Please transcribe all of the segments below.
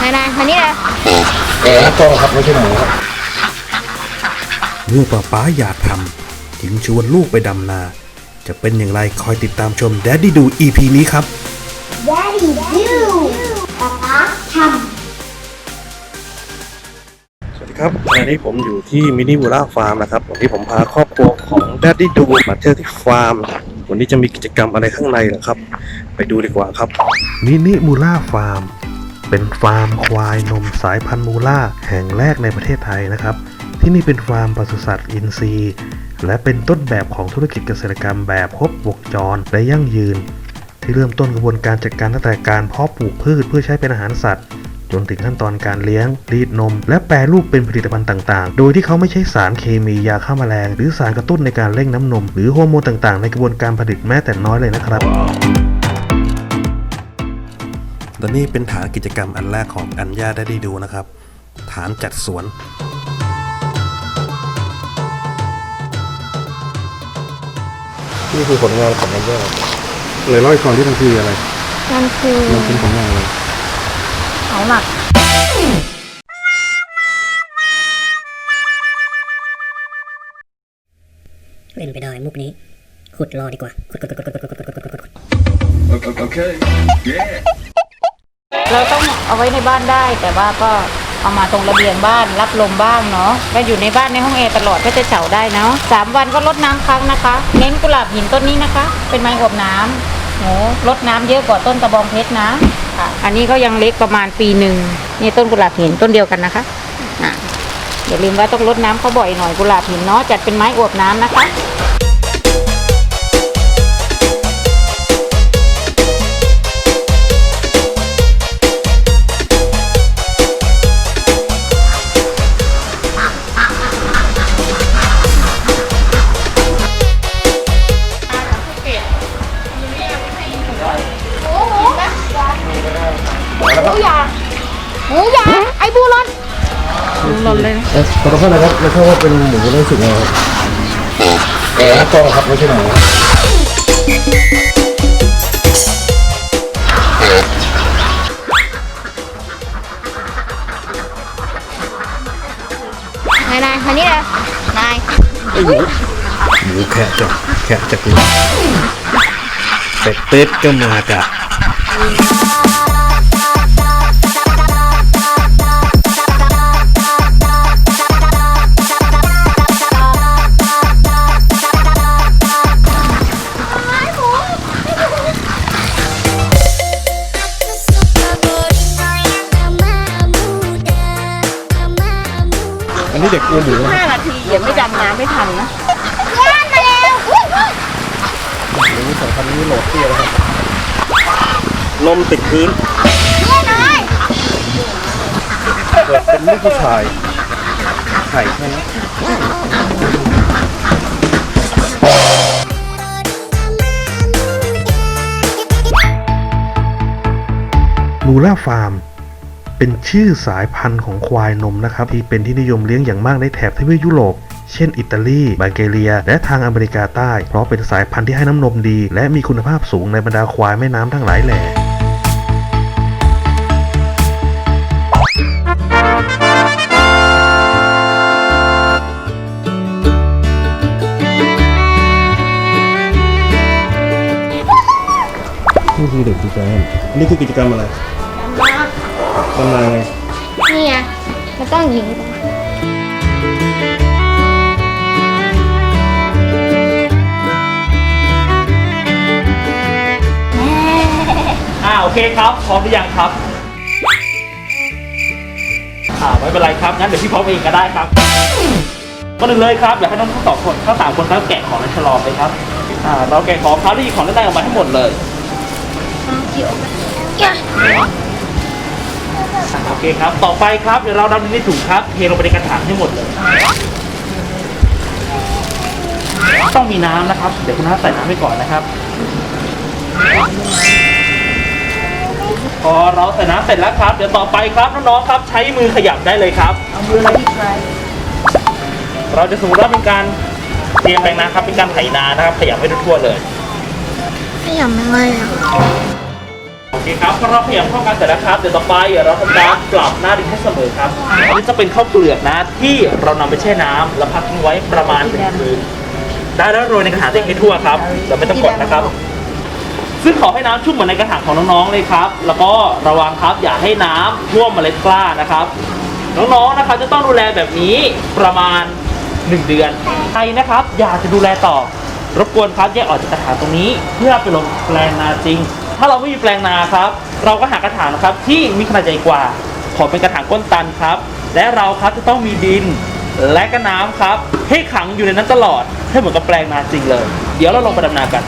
นายนายมานี่เลยเอ๋กล้องครับไม่ใช่หนูครับเมื่อป้าป๊าอยากทำจึงชวนลูกไปดำนา จะเป็นอย่างไรคอยติดตามชม d ดดดี้ดู EP นี้ครับ Daddy do ป๊าป๊าทสวัสดีครับวันนี้ผมอยู่ที่มินิ u ูล่าฟาร์มนะครับวันนี้ผมพาครอบครัวของ d ดดดี้ดูมาเที่ยวที่ฟาร์มวันนี้จะมีกิจกรรมอะไรข้างในเหรอครับ ไปดูดีกว่าครับมินิ u ูล่าฟาร์ม เป็นฟาร์มควายนมสายพันธุ์มูล่าแห่งแรกในประเทศไทยนะครับ ที่นี่เป็นฟาร์มปศุสัตว์อินทรีย์ และเป็นต้นแบบของธุรกิจเกษตรกรรมแบบครบวงจรและยั่งยืน ที่เริ่มต้นกระบวนการจัดการตั้งแต่การเพาะปลูกพืชเพื่อใช้เป็นอาหารสัตว์ จนถึงขั้นตอนการเลี้ยงรีดนม และแปรรูปเป็นผลิตภัณฑ์ต่างๆ โดยที่เขาไม่ใช้สารเคมียาฆ่าแมลง หรือสารกระตุ้นในการเร่งน้ำนม หรือฮอร์โมนต่างๆ ในกระบวนการผลิตแม้แต่น้อยเลยนะครับ และนี่เป็นฐานกิจกรรมอันแรกของอัญญาได้ได้ดูนะครับ ฐานจัดสวนนี่คือผลงานของมันด้วยเลยเล่าให้ฟังที่มันคืออะไรำมันคือมันเป็นผลงานอะไรเขาหลักเล่นไปได้มุกนี้ ขุดรอดีกว่า ขุดขุดขุดขุดขุดขุดขุดขุดขุดขุด Okay. Yeah. เราต้องเอาไว้ในบ้านได้ แต่ว่าก็เอามาตรงระเบียงบ้านรับลมบ้างเนาะก็อยู่ในบ้านในห้องแอร์ตลอดก็จะเฉาได้เนาะสามวันก็ลดน้ำครั้งนะคะ เน้นกุหลาบหินต้นนี้นะคะ เป็นไม้อบน้ำโหลดน้ำเยอะกว่าต้นตะบองเพชรนะค่ะ อันนี้ก็ยังเล็กประมาณปีหนึ่งนี่ต้นกุหลาบหินต้นเดียวกันนะคะอะอย่าลืมว่าต้องลดน้ำเขาบ่อยหน่อยกุหลาบหินเนาะจัดเป็นไม้อวบน้ำนะคะ หล่นเลยเอ๊ะขอโทษนะครับไม่ใช่ว่าเป็นหมูเรื่องสุกไงครับเอ๋กล้องครับไม่ใช่หนูครับนายนายมานี่เลยนายหมูแคะจ้ะแคะจากหลังเป็ดเต็ดก็มากะ ติดพื้นเนี่ยนายเกิดเป็นลูกผู้ชายไข่แค่นี้มูล่าฟาร์มเป็นชื่อสายพันธุ์ของควายนมนะครับ ที่เป็นที่นิยมเลี้ยงอย่างมากในแถบทวีปยุโรปเช่น อิตาลีบัลแกเรีย และทางอเมริกาใต้ เพราะเป็นสายพันธุ์ที่ให้น้ำนมดี และมีคุณภาพสูงในบรรดาควายแม่น้ำทั้งหลายแหล่ นี่คือเด็กผู้ชายอันนี้คือกิจกรรมอะไรทำนาไงนี่ไงมันต้องอย่างนี้อ่าโอเคครับพร้อมหรือยังครับอ่าไม่เป็นไรครับงั้นเดี๋ยวพี่พร้อมเองก็ได้ครับก็หนึ่งเลยครับเดี๋ยวให้น้องทั้งสองคนทั้งสามคนครับแกะของและชะลอไปครับอ่าเราแกะของครับที่ของด้านในออกมาทั้งหมดเลย อ่าโอเคครับ ต่อไปครับ เดี๋ยวเรานำดินในถุงครับเทลงไปในกระถางให้หมดเลย ต้องมีน้ำนะครับ เดี๋ยวคุณน้าใส่น้ำไปก่อนนะครับ พอเราใส่น้ำเสร็จแล้วครับ เดี๋ยวต่อไปครับน้องๆครับ ใช้มือขยับได้เลยครับ เอามือมาที่ใครเราจะสมมติว่าเป็นการเตรียมแปลงนาครับ เป็นการไถนานะครับ ขยับให้ทั่วๆเลย ขยำยังไงอะ เคครับพอเราขยับเข้ากันเสร็จแล้วครับเดี๋ยวต่อไปเราทำการปรับหน้าดินให้เสมอครับอันนี้จะเป็นข้าวเปลือกนะที่เรานำไปแช่น้ำแล้วพักทิ้งไว้ประมาณหนึ่งคืนได้แล้วโรยในกระถางเด็กให้ทั่วครับเราไม่ต้องกดนะครับ ซึ่งขอให้น้ำชุ่มเหมือนในกระถางของน้องๆเลยครับ แล้วก็ระวังครับอย่าให้น้ำท่วมเมล็ดกล้านะครับ น้องๆนะครับจะต้องดูแลแบบนี้ประมาณ 1 เดือนใครนะครับ อยากจะดูแลต่อรบกวนครับแยกออกจากกระถางตรงนี้ เพื่อไปลงแปลงนาจริง ถ้าเราไม่มีแปลงนาครับ เราก็หากระถางนะครับที่มีขนาดใหญ่กว่า ขอเป็นกระถางก้นตันครับ และเราครับจะต้องมีดินและก็น้ำครับ ให้ขังอยู่ในนั้นตลอดให้เหมือนกับแปลงนาจริงเลย เดี๋ยวเราลงไปดำนากัน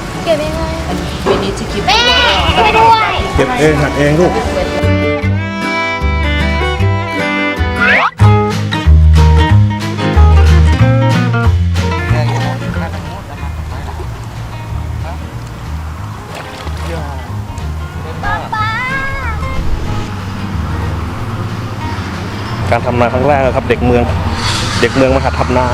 แม่ช่วยด้วย เก็บเองหักเองลูก การทำนาครั้งแรกนะครับ เด็กเมือง เด็กเมืองมาหัดทำนา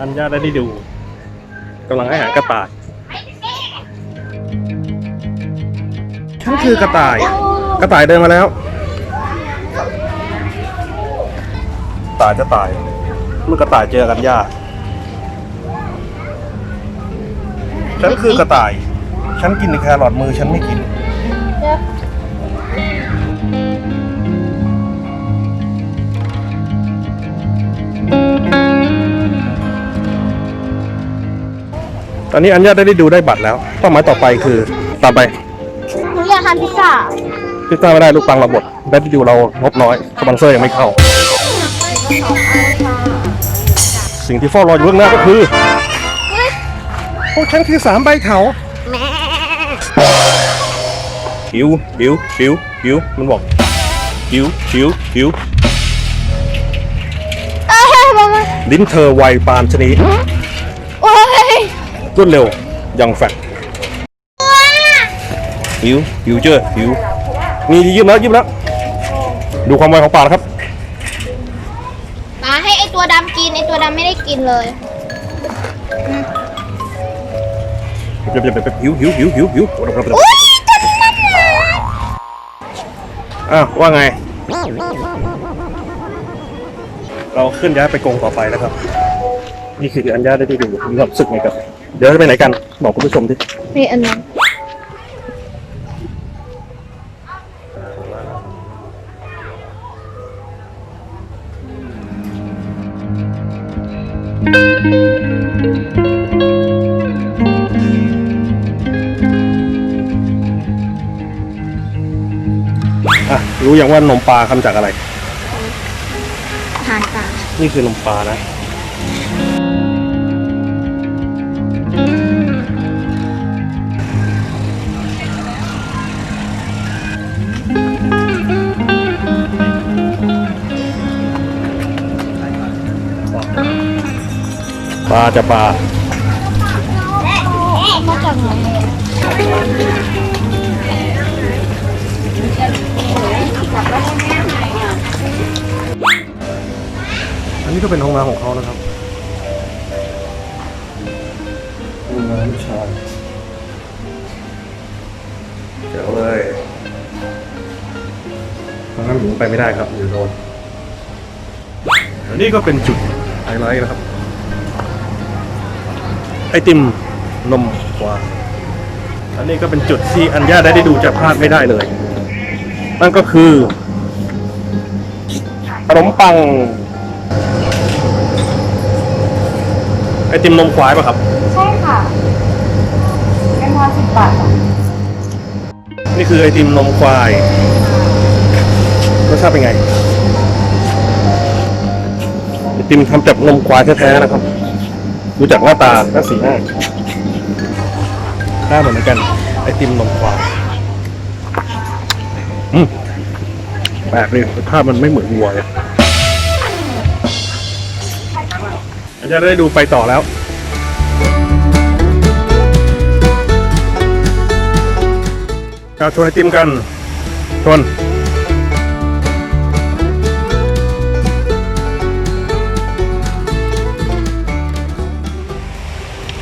อัญญาได้ได้ดูกำลังให้อาหารกระต่ายฉันคือกระต่าย กระต่ายเดินมาแล้วตายจะตายเมื่อกระต่ายเจอกันยากฉันคือกระต่าย ฉันกินแต่แครอทมือฉันไม่กิน ตอนนี้อัญญาได้ได้ดูได้บัตรแล้วเป้าหมายต่อไปคือตามไปหนูอยากทานพิซซ่าพิซซ่าไม่ได้ลูกปังเราหมดได้ได้ดูเรางบน้อยสปอนเซอร์ยังไม่เข้า สิ่งที่เฝ้ารออยู่เบื้องหน้าก็คือพวกฉันคือสามใบเขาหิวหิวหิวหิวมันบอกหิวหิวหิวเอ้ยมามาลิ้นเธอไวปานชะนีโอ้ย รวดเร็วยังแฟกหิวหิวเจอหิวมียืมแล้วยืมแล้ว ดูความไวของปากนะครับมาให้ไอตัวดำกินไอตัวดำไม่ได้กินเลยเดี๋ยวเดี๋ยวเดี๋ยวหิวหิวหิวหิวหิวอุ้ยตัวนั้นน่ะอ้าวว่าไง เราขึ้นย้ายไปกรงต่อไปแล้วครับ นี่คืออันญาได้ดูมีความรู้สึกไงกับ เดี๋ยวจะไปไหนกัน บอกคุณผู้ชมดินี่อันนั้นอะรู้อย่างว่านมปลาทำจากอะไร อาหารป่า นี่คือนมปลานะาจะปลามาจากไหนอันนี้ก็เป็นห้องน้ำของเขานะครับห้องน้ำชายเจ๋วเลยห้องน้ำหญิงไปไม่ได้ครับอยู่โดนอันนี้ก็เป็นจุดไฮไลท์นะครับ ไอติมนมควายอันนี้ก็เป็นจุดที่อัญญาได้ได้ดูจะพลาดไม่ได้เลย นั่นก็คือขนมปัง ไอติมนมควายป่ะครับ ใช่ค่ะเป็นพอสิบบาทค่ะนี่คือไอติมนมควายรสชาติเป็นไง ไอติมทำจากนมควายแท้ๆนะครับ ดูจากหน้าตาและสีหน้าหน้าเหมือนกัน ไอติมนมควายอืมแปลกเลยภาพมันไม่เหมือนวัวเลยจะได้ดูไปต่อแล้วเอาชวนไอติมกันชวน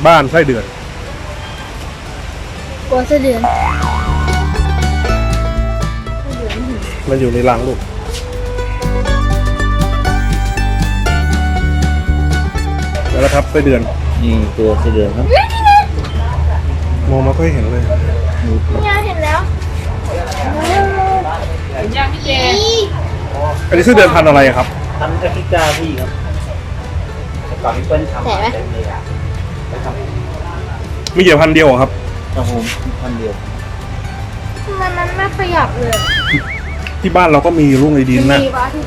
บ้านไส้เดือนกลัวเสะเดือนมันอยู่ในรังลูกแล้วนะครับไส้เดือนนี่ตัวเสดือนครับมองไมาค่อยเห็นเลยเนี่ยเห็นแล้วยังพี่เจอันนี้ไส้เดือนพันธุ์อะไรครับทำแอฟริกาพี่ครับก่อนพี่เปิ้ลทำแฉะไหม มีกี่พันธุ์เดียวเหรอครับ ครับผมพันเดียวมันมันไม่ขยับเลยที่บ้านเราก็มีลูกในดินนะมีวะที่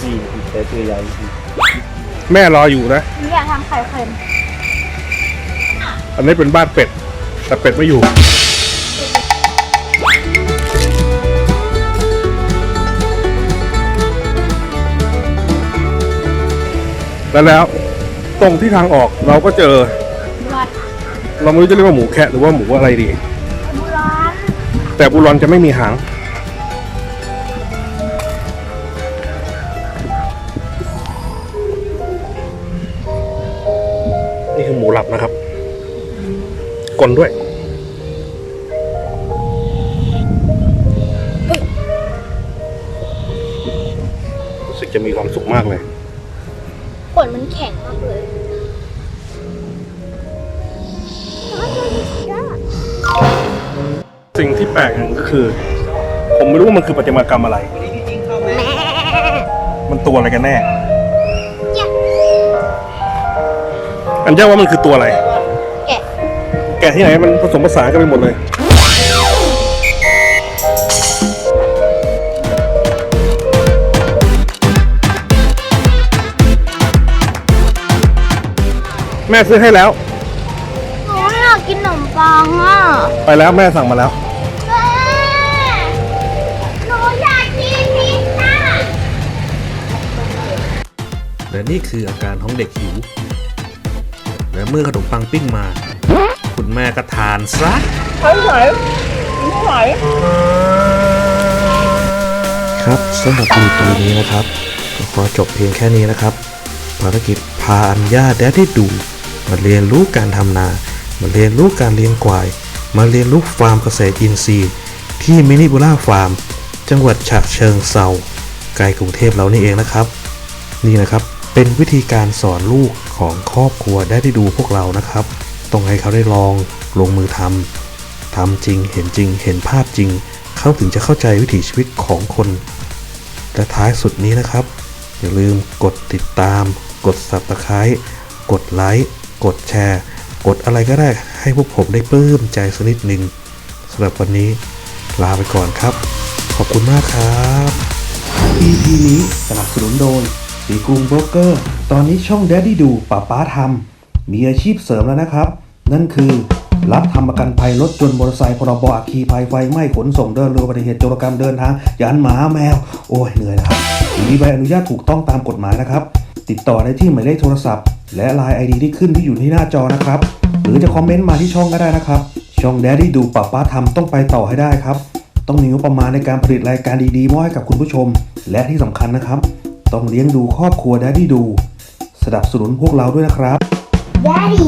สี่แต่ตัวใหญ่แม่รออยู่นะนี่อยากทำไข่เค็มอันนี้เป็นบ้านเป็ด แต่เป็ดไม่อยู่ แล้วแล้ว ตรงที่ทางออกเราก็เจอวัด เราไม่รู้จะเรียกว่าหมูแคะหรือว่าหมูอะไรดีโบราณแต่บุรอนจะไม่มีหาง นี่คือหมูหลับนะครับ กลนด้วย รู้สึกจะมีความสุขมากเลย ขนมันแข็ง สิ่งที่แปลกอย่างก็คือ ผมไม่รู้ว่ามันคือประติมากรรมอะไร มันตัวอะไรกันแน่ อันเจ้าว่ามันคือตัวอะไร แกะ แกะที่ไหนมันผสมผสานกันไปหมดเลย แม่ซื้อให้แล้วหนูอยากกินขนมปังอะไปแล้วแม่สั่งมาแล้ว แม่หนูอยากกินพิซซ่าและนี่คืออาการของเด็กหิว และเมื่อขนมปังปิ้งมา คุณแม่ก็ทานซะครับสำหรับ EP นี้นะครับก็ขอจบเพียงแค่นี้นะครับ ภารกิจพาอัญญาแดดได้ดูมาเรียนรู้การทำนา มาเรียนรู้การเลี้ยงควาย มาเรียนรู้ฟาร์มเกษตรอินทรีย์ ที่มินิบูล่าฟาร์ม จังหวัดฉะเชิงเซาไกลกรุงเทพเรานี่เองนะครับ นี่นะครับเป็นวิธีการสอนลูกของครอบครัวได้ได้ดูพวกเรานะครับต้องให้เขาได้ลองลงมือทำทำจริงเห็นจริง เห็นภาพจริง เขาถึงจะเข้าใจวิถีชีวิตของคนและท้ายสุดนี้นะครับ อย่าลืมกดติดตาม กด subscribe กดไลค์กดแชร์ กดอะไรก็ได้ให้พวกผมได้ปลื้มใจสักนิดหนึ่งสำหรับวันนี้ลาไปก่อนครับ ขอบคุณมากครับ EP นี้สนับสนุนโดยสีกรุงโบรกเกอร์ ตอนนี้ช่อง Daddy ดูป้าป้าทำมีอาชีพเสริมแล้วนะครับ นั่นคือ รับทำประกันภัยรถยนต์มอเตอร์ไซค์พรบอัคคีภัยไฟไหม้ขนส่งเดินเรืออุบัติเหตุโจรกรรมเดินทางยานหมาแมว โอ้ยเหนื่อยนะครับมีใบอนุญาตถูกต้องตามกฎหมายนะครับ ติดต่อได้ที่หมายเลขโทรศัพท์ และ Line ID ที่ขึ้นที่อยู่ที่หน้าจอนะครับ หรือจะคอมเมนต์มาที่ช่องก็ได้นะครับ ช่องแดดี้ดูป้าป้าทำต้องไปต่อให้ได้ครับ ต้องมีงบประมาณในการผลิตรายการดีๆมอบให้กับคุณผู้ชม และที่สำคัญนะครับ ต้องเลี้ยงดูครอบครัวแดดี้ดูสนับสนุนพวกเราด้วยนะครับ Daddy